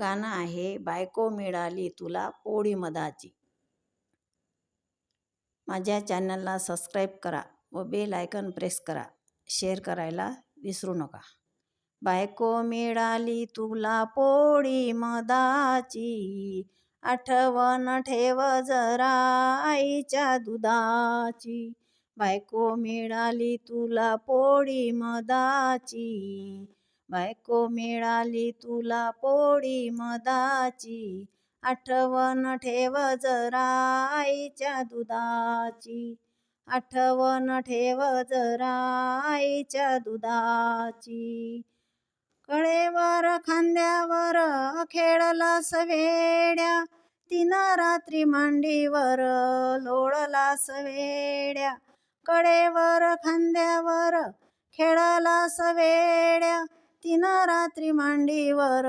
गाणं आहे बायको मिळाली तुला पोळी मदाची माझ्या चॅनलला सबस्क्राईब करा व बेल आयकन प्रेस करा. शेअर करायला विसरू नका. बायको मिळाली तुला पोळी मधाची आठवण ठेव जरा आईच्या दुधाची. बायको मिळाली तुला पोळी मधाची बायको मिळाली तुला पोळी मधाची. आठवण ठेव जरा आईच्या दुधाची. आठवण ठेव जरा आईच्या दुधाची. कळेवर खांद्यावर खेळला सवेड्या तीन रात्री मांडीवर लोळला सवेड्या कडेवर खांद्यावर खेळला सवेड्या तीन रात्री मांडीवर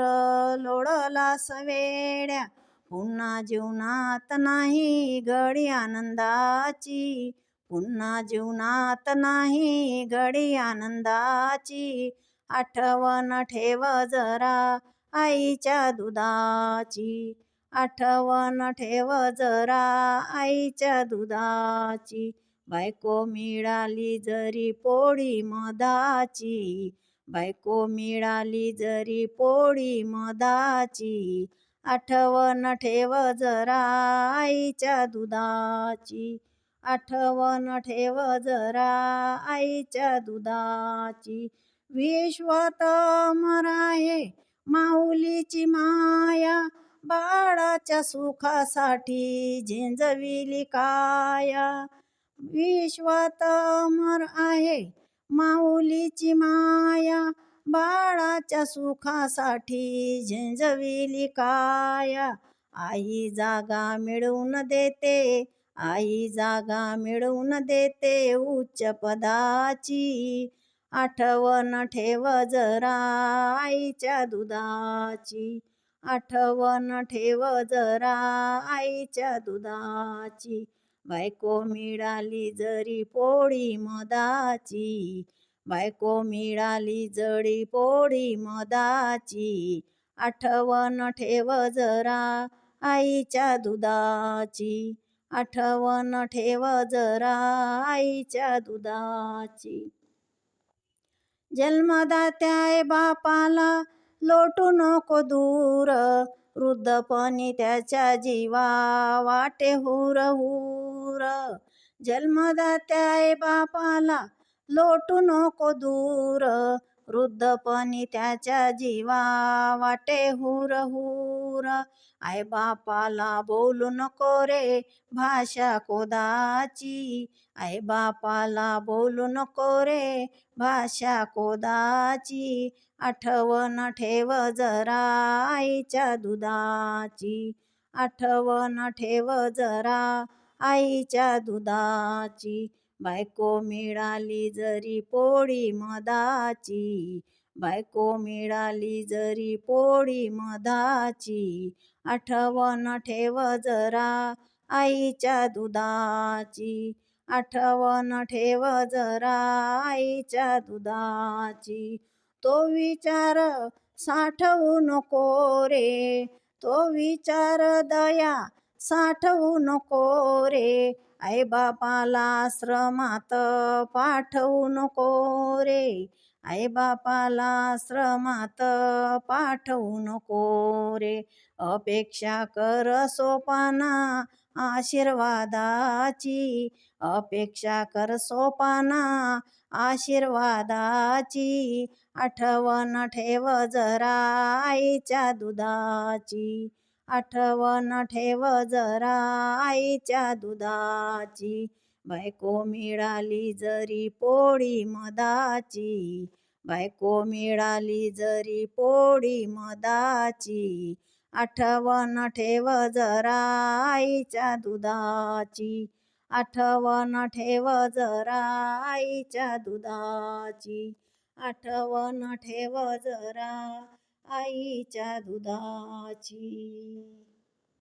लोळला सवेड्या. पुन्हा जीवनात नाही घडी आनंदाची. पुन्हा जीवनात नाही घडी आनंदाची. आठवण ठेव जरा आईच्या दुधाची. आठवण ठेव जरा आईच्या दुधाची. बायको मिळाली जरी पोळी मधाची. बायको मिळाली जरी पोळी मधाची आठवण ठेव जरा आईच्या दुधाची. आठवण ठेव जरा आईच्या दुधाची. विश्वतमर मराये माऊलीची माया बाळाच्या सुखासाठी झेंजविली काया. विश्वतमर आहे माऊलीची माया बाळाच्या सुखासाठी झेंजविली काया. आई जागा मिळवून देते आई जागा मिळवून देते उच्च पदाची. आठवण ठेव जरा आईच्या दुधाची. आठवण ठेव जरा आईच्या दुधाची. बायको मिळाली जरी पोळी मदाची बायको मिळाली जडी पोळी मदाची आठवण ठेव जरा आईच्या दुधाची आठवण ठेव जरा आईच्या दुधाची. जन्मदात्याय बापाला लोटू नको दूर वृद्धपणी त्याच्या जीवा वाटे हुर हुर. जन्मदात्याय बापाला लोटू नको दूर वृद्धपणी त्याच्या जीवा वाटे हुर हुर आई बापाला बोलू नको रे भाषा कोदाची. आई बापाला बोलू नको रे भाषा कोदाची. आठवण ठेव जरा आईच्या दुधाची. आठवण ठेव जरा आईच्या दुधाची. बायको मिळाली जरी पोळी मदाची बायको मिळाली जरी पोळी मधाची आठवण ठेव जरा आईच्या दुधाची आठवण ठेव जरा आईच्या दुधाची. तो विचार साठवू नको रे तो विचार दया साठवू नको रे. आई बापाला आश्रमात पाठवू नको रे. आई बापाला आश्रमात पाठवू नको रे. अपेक्षा कर सोपाना आशीर्वादाची. अपेक्षा कर सोपाना आशीर्वादाची. आठवण ठेव जरा आईच्या दुधाची. आठवण ठेव जरा आईच्या दुधाची. बायको मिळाली जरी पोळी मदाची बायको मिळाली जरी पोळी मदाची आठवण ठेव जरा आईच्या दुधाची. आठवण ठेव जरा आईच्या दुधाची. आठवण ठेव जरा आईच्या दुधाची.